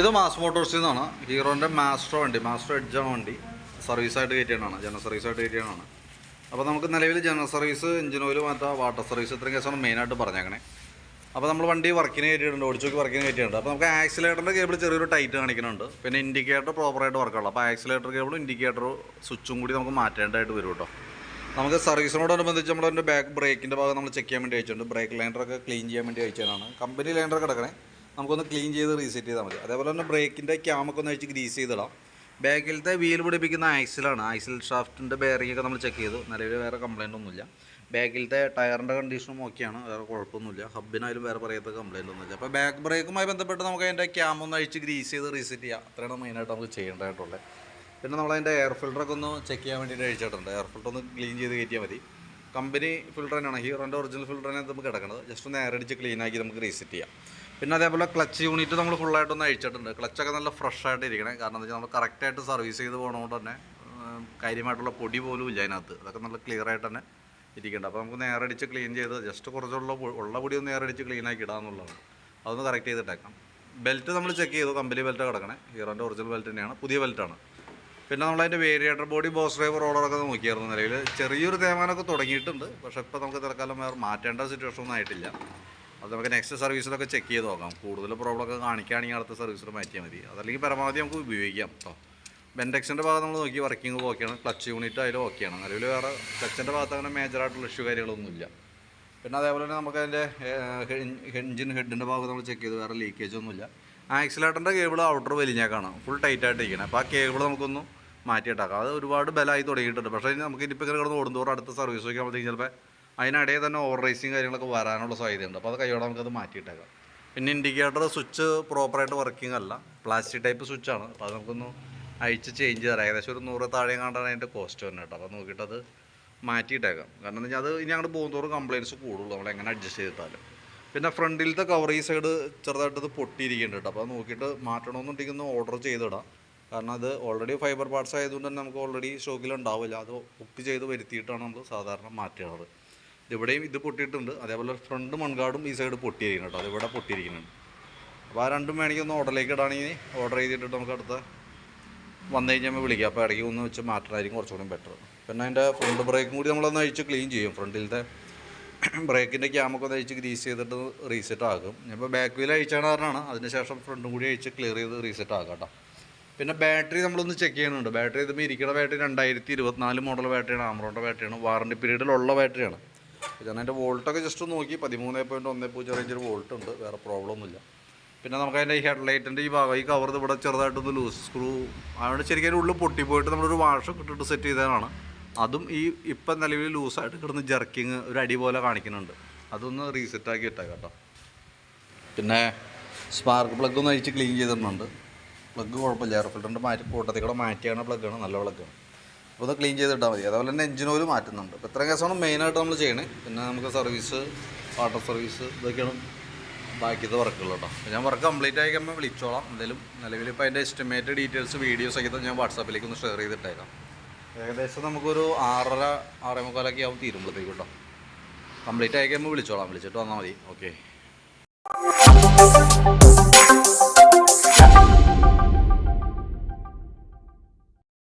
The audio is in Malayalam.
ഇത് മാസ് മോട്ടോഴ്സിൽ നിന്നാണ് ഹീറോന്റെ മാസ്റ്റർ വണ്ടി മാസ്റ്റർ എഡ്ജാണ് വണ്ടി. സർവീസായിട്ട് കയറ്റിയാണ് ജനറൽ സർവീസായിട്ട് കയറ്റിയാണ് അപ്പോൾ നമുക്ക് നിലവിൽ ജനറൽ സർവീസ് എഞ്ചിൻ ഓയിൽ മാറ്റാം വാട്ടർ സർവീസ് ഇത്രയും കേസാണ് മെയിനായിട്ട് പറഞ്ഞേക്കണേ. അപ്പോൾ നമ്മൾ വണ്ടി വർക്കിന് കയറ്റിയിട്ടുണ്ട് ഓടിച്ചോക്ക് വർക്കിന് കയറ്റിയിട്ടുണ്ട്. അപ്പോൾ നമുക്ക് ആക്സിലേറ്ററിന്റെ കേബിൾ ചെറിയൊരു ടൈറ്റ് കാണിക്കുന്നുണ്ട്. പിന്നെ ഇൻഡിക്കേറ്റർ പ്രോപ്പറായിട്ട് വർക്കുള്ളൂ അപ്പോൾ ആക്സിലേറ്റർ കേബിളും ഇൻഡിക്കേറ്റർ സ്വിച്ചും കൂടി നമുക്ക് മാറ്റേണ്ടതായിട്ട് വരും കേട്ടോ. നമുക്ക് സർവീസിനോടനുബന്ധിച്ച് നമ്മളതിന്റെ ബാക്ക് ബ്രേക്കിന്റെ ഭാഗം നമ്മൾ ചെക്ക് ചെയ്യാൻ വേണ്ടി അയച്ചിട്ടുണ്ട് ബ്രേക്ക് ലൈൻഡറൊക്കെ ക്ലീൻ ചെയ്യാൻ വേണ്ടി അയച്ചതാണ് കമ്പനി ലൈനർ കിടക്കണേ നമുക്കൊന്ന് ക്ലീൻ ചെയ്ത് റീസെറ്റ് ചെയ്താൽ മതി. അതേപോലെ തന്നെ ബ്രേക്കിന്റെ ക്യാമൊക്കെ ഒന്ന് അഴിച്ച് ഗ്രീസ് ചെയ്തിടാം. ബാക്കിലത്തെ വീൽ പിടിപ്പിക്കുന്ന ആക്സിലാണ് ആക്സിൽ ഷാഫ്റ്റിന്റെ ബെയറിംഗ് ഒക്കെ നമ്മൾ ചെക്ക് ചെയ്തു. നിലവിൽ വേറെ കംപ്ലൈന്റ് ഒന്നുമില്ല. ബാക്കിലത്തെ ടയറിന്റെ കണ്ടീഷനും ഓക്കെയാണ് വേറെ കുഴപ്പമൊന്നുമില്ല. ഹബിനായാലും വേറെ പറയാത്ത കംപ്ലൈന്റ് ഒന്നുമില്ല. അപ്പോൾ ബാക്ക് ബ്രേക്കുമായി ബന്ധപ്പെട്ട് നമുക്ക് അതിന്റെ ക്യാം ഒന്ന് അഴിച്ച് ഗ്രീസ് ചെയ്ത് റീസെറ്റ് ചെയ്യാം. അത്രയാണ് മെയിനായിട്ട് നമുക്ക് ചെയ്യേണ്ടതായിട്ടുള്ളത്. പിന്നെ നമ്മൾ അതിന്റെ എയർ ഫിൽറ്ററൊക്കെ ഒന്ന് ചെക്ക് ചെയ്യാൻ വേണ്ടിയിട്ട് അഴിച്ചിട്ടുണ്ട്. എയർ ഫിൽറ്റർ ഒന്ന് ക്ലീൻ ചെയ്ത് കയറ്റിയാൽ മതി. കമ്പനി ഫിൽറ്റർ തന്നെയാണ്. ഹീറോന്റെ ഒറിജിനൽ ഫിൽറ്റർ തന്നെ നമുക്ക് കിടക്കുന്നത്. ജസ്റ്റ് ഒന്ന് എയർ അടിച്ച് ക്ലീൻ ആക്കി നമുക്ക് റീസെറ്റ് ചെയ്യാം. പിന്നെ അതേപോലെ ക്ലച്ച് യൂണിറ്റ് നമ്മൾ ഫുള്ളായിട്ടൊന്ന് അഴിച്ചിട്ടുണ്ട്. ക്ലച്ചൊക്കെ നല്ല ഫ്രഷ് ആയിട്ട് ഇരിക്കണേ. കാരണം എന്താ വെച്ചാൽ നമ്മൾ കറക്റ്റായിട്ട് സർവീസ് ചെയ്ത് പോകണതുകൊണ്ട് തന്നെ കാര്യമായിട്ടുള്ള പൊടി പോലും ഇല്ല അതിനകത്ത്. അതൊക്കെ നല്ല ക്ലിയർ ആയിട്ട് തന്നെ ഇരിക്കുന്നുണ്ട് അപ്പോൾ നമുക്ക് നേരെ അടിച്ച് ക്ലീൻ ചെയ്ത് ജസ്റ്റ് കുറച്ചുള്ള ഉള്ള പൊടി ഒന്ന് നേരെ അടിച്ച് ക്ലീൻ ആക്കി ഇടാമെന്നുള്ളതാണ് അതൊന്ന് കറക്റ്റ് ചെയ്തിട്ടേക്കാം. ബെൽറ്റ് നമ്മൾ ചെക്ക് ചെയ്തു കമ്പനി ബെൽറ്റ് കിടക്കണേ. ഹീറോന്റെ ഒറിജിനൽ ബെൽറ്റ് തന്നെയാണ്. പുതിയ ബെൽറ്റാണ് പിന്നെ നമ്മളതിന്റെ വേരിയേറ്റർ ബോഡി ബോസ് ഡ്രൈവർ റോളറൊക്കെ നോക്കിയായിരുന്നു നിലവിൽ ചെറിയൊരു തേമാനമൊക്കെ തുടങ്ങിയിട്ടുണ്ട്. പക്ഷേ ഇപ്പോൾ നമുക്ക് തൽക്കാലം വേറെ മാറ്റേണ്ട സിറ്റുവേഷൻ ഒന്നും ആയിട്ടില്ല. അത് നമുക്ക് നെക്സ്റ്റ് സർവീസിലൊക്കെ ചെക്ക് ചെയ്ത് നോക്കാം. കൂടുതൽ പ്രോബ്ലം ഒക്കെ കാണിക്കുകയാണെങ്കിൽ അടുത്ത സർവീസിൽ മാറ്റിയാൽ മതി. അതല്ലെങ്കിൽ പരമാവധി നമുക്ക് ഉപയോഗിക്കാം കേട്ടോ ബെൻഡെക്സിന്റെ ഭാഗം നമ്മൾ നോക്കി വർക്കിംഗ് ഓക്കെയാണ് ക്ലച്ച് യൂണിറ്റ് അതിൽ ഓക്കെയാണ് നിലവിൽ വേറെ ക്ലച്ചിന്റെ ഭാഗത്ത് അങ്ങനെ മേജറായിട്ടുള്ള ഇഷ്യൂ കാര്യങ്ങളൊന്നുമില്ല പിന്നെ അതേപോലെ തന്നെ നമുക്ക് അതിന്റെ എഞ്ചിൻ ഹെഡിന്റെ ഭാഗം നമ്മൾ ചെക്ക് ചെയ്ത് വേറെ ലീക്കേജ് ഒന്നുമില്ല ആക്സിലേറ്ററിന്റെ കേബിൾ ഔട്ടർ വലിഞ്ഞേക്കാണ് ഫുൾ ടൈറ്റ് ആയിട്ട് ഇരിക്കണം അപ്പോൾ ആ കേബിൾ നമുക്കൊന്ന് മാറ്റിയിട്ടാക്കാം. അത് ഒരുപാട് ബലമായി തുടങ്ങിയിട്ടുണ്ട്. പക്ഷേ നമുക്ക് ഇനിയിപ്പോൾ ഇങ്ങനെ കിടന്ന് ഓടുന്തോറും അടുത്ത സർവീസ് വയ്ക്കുമ്പോഴത്തേക്കും ചിലപ്പോൾ അതിനിടയിൽ തന്നെ ഓവർ റേസിങ് കാര്യങ്ങളൊക്കെ വരാനുള്ള സാധ്യതയുണ്ട്. അപ്പോൾ അത് കൈയോടെ നമുക്കത് മാറ്റിയിട്ടേക്കാം. പിന്നെ ഇൻഡിക്കേറ്റർ സ്വിച്ച് പ്രോപ്പറായിട്ട് വർക്കിംഗ് അല്ല. പ്ലാസ്റ്റിക് ടൈപ്പ് സ്വിച്ചാണ്. അപ്പോൾ അത് നമുക്കൊന്ന് അയച്ച് ചേഞ്ച് ചെയ്ത് തരാം. ഏകദേശം ഒരു നൂറ് താഴെ കണ്ടാണ് അതിന്റെ കോസ്റ്റ് വരുന്നത് കേട്ടോ. അപ്പോൾ നോക്കിയിട്ട് നോക്കിയിട്ടത് മാറ്റിയിട്ടേക്കാം. കാരണം എന്താ അത് ഇനി അങ്ങോട്ട് പോകുന്നതോറും കംപ്ലയിന്റ്സ് കൂടുള്ളൂ. നമ്മൾ എങ്ങനെ അഡ്ജസ്റ്റ് ചെയ്തിട്ടാലും. പിന്നെ ഫ്രണ്ടിലത്തെ കവർ ഈ സൈഡ് ചെറുതായിട്ടത് പൊട്ടിയിരിക്കുന്നുണ്ട് കേട്ടോ. അപ്പോൾ അത് നോക്കിയിട്ട് മാറ്റണമെന്നുണ്ടെങ്കിൽ ഒന്ന് ഓർഡർ ചെയ്തിടാം. കാരണം അത് ഓൾറെഡി ഫൈബർ പാർട്സ് ആയതുകൊണ്ട് തന്നെ നമുക്ക് ഓൾറെഡി സ്റ്റോക്കിൽ ഉണ്ടാവില്ല. അത് ബുക്ക് ചെയ്ത് വരുത്തിയിട്ടാണ് നമ്മൾ സാധാരണ മാറ്റുന്നത്. ഇവിടെയും ഇത് പൊട്ടിയിട്ടുണ്ട്. അതേപോലെ ഫ്രണ്ട് മൺകാടും ഈ സൈഡ് പൊട്ടിയിരിക്കുന്നു കേട്ടോ. അതിവിടെ പൊട്ടിയിരിക്കുന്നുണ്ട്. അപ്പോൾ ആ രണ്ടും വേണമെങ്കിൽ ഒന്ന് ഓർഡറിലേക്ക് ഇടാണെങ്കിൽ ഓർഡർ ചെയ്തിട്ട് നമുക്ക് അടുത്ത വന്നു കഴിഞ്ഞാൽ വിളിക്കാം. അപ്പോൾ ഇടയ്ക്ക് ഒന്ന് വെച്ച് മാറ്റണമായിരിക്കും കുറച്ചുകൂടി ബെറ്റർ പിന്നെ അതിന്റെ ഫ്രണ്ട് ബ്രേക്കും കൂടി നമ്മളൊന്ന് അഴിച്ച് ക്ലീൻ ചെയ്യും. ഫ്രണ്ടിലത്തെ ബ്രേക്കിന്റെ ക്യാമൊക്കെ ഒന്ന് അഴിച്ച് ഗ്രീസ് ചെയ്തിട്ട് റീസെറ്റ് ആകും ഇപ്പോൾ ബാക്ക് വീൽ അഴിച്ചാണ് കാരണമാണ് അതിന് ശേഷം ഫ്രണ്ടും കൂടി അഴിച്ച് ക്ലിയർ ചെയ്ത് റീസെറ്റ് ആക്കാം കേട്ടോ. പിന്നെ ബാറ്ററി നമ്മളൊന്ന് ചെക്ക് ചെയ്യുന്നുണ്ട്. ബാറ്ററി ഇതുമ്പോൾ ഇരിക്കുന്ന ബാറ്ററി രണ്ടായിരത്തി ഇരുപത്തിനാല് മോഡൽ ബാറ്ററിയാണ് ആമറോണ്ട ബാറ്ററിയാണ് വാറണ്ടി പീരീഡിലുള്ള ബാറ്ററിയാണ് ഞാൻ അതിന്റെ വോൾട്ടൊക്കെ ജസ്റ്റ് നോക്കി. പതിമൂന്ന് പോയിന്റ് ഒന്ന് പൂജ്യം റേഞ്ചിൽ വോൾട്ട് ഉണ്ട്. വേറെ പ്രോബ്ലം ഒന്നുമില്ല. പിന്നെ നമുക്ക് അതിന്റെ ഈ ഹെഡ്ലൈറ്റിന്റെ ഈ ഭാഗം ഈ കവർ ഇവിടെ ചെറുതായിട്ടൊന്ന് ലൂസ് സ്ക്രൂ അതുകൊണ്ട് ശരിക്കും അതിന്റെ ഉള്ളിൽ പൊട്ടിപ്പോയിട്ട് നമ്മളൊരു വാഷൊക്കെ ഇട്ടിട്ട് സെറ്റ് ചെയ്തതാണ്. അതും ഈ ഇപ്പം നിലവിൽ ലൂസായിട്ട് കിടന്ന് ജർക്കിങ് ഒരു അടി പോലെ കാണിക്കുന്നുണ്ട്. അതൊന്ന് റീസെറ്റാക്കി ഇട്ടാൽ കേട്ടോ. പിന്നെ സ്പാർക്ക് പ്ലഗ് ഒന്ന് അഴിച്ച് ക്ലീൻ ചെയ്തിട്ടുണ്ട് പ്ലഗ് കുഴപ്പമില്ല. എയർ ഫിൽറ്ററിന്റെ മാറ്റി കൂട്ടത്തിൽ കൂടെ മാറ്റിയാണ് പ്ലഗ്ഗാണ് നല്ല പ്ലഗാണ് അപ്പോൾ അത് ക്ലീൻ ചെയ്തിട്ടാൽ മതി. അതുപോലെ തന്നെ എഞ്ചിൻ ഓയിൽ മാറ്റുന്നുണ്ട്. അപ്പോൾ ഇത്രയും കേസാണ് മെയിനായിട്ട് നമ്മൾ ചെയ്യണേ. പിന്നെ നമുക്ക് സർവീസ് വാട്ടർ സർവീസ് ഇതൊക്കെയാണ് ബാക്കിയത് വർക്കുകൾ കേട്ടോ. ഞാൻ വർക്ക് കംപ്ലീറ്റ് ആയി കഴിയുമ്പോൾ വിളിച്ചോളാം. എന്തായാലും നിലവിൽ ഇപ്പോൾ അതിന്റെ എസ്റ്റിമേറ്റ് ഡീറ്റെയിൽസ് വീഡിയോസ് ഒക്കെ ഞാൻ വാട്സാപ്പിലേക്ക് ഒന്ന് ഷെയർ ചെയ്തിട്ടേക്കാം. ഏകദേശം നമുക്കൊരു ആറര ആറേ മുക്കാലൊക്കെ ആവും തീരുമ്പോഴത്തേക്കും കേട്ടോ. കംപ്ലീറ്റ് ആയി കഴിയുമ്പോൾ വിളിച്ചോളാം. വിളിച്ചിട്ട് വന്നാൽ മതി. ഓക്കെ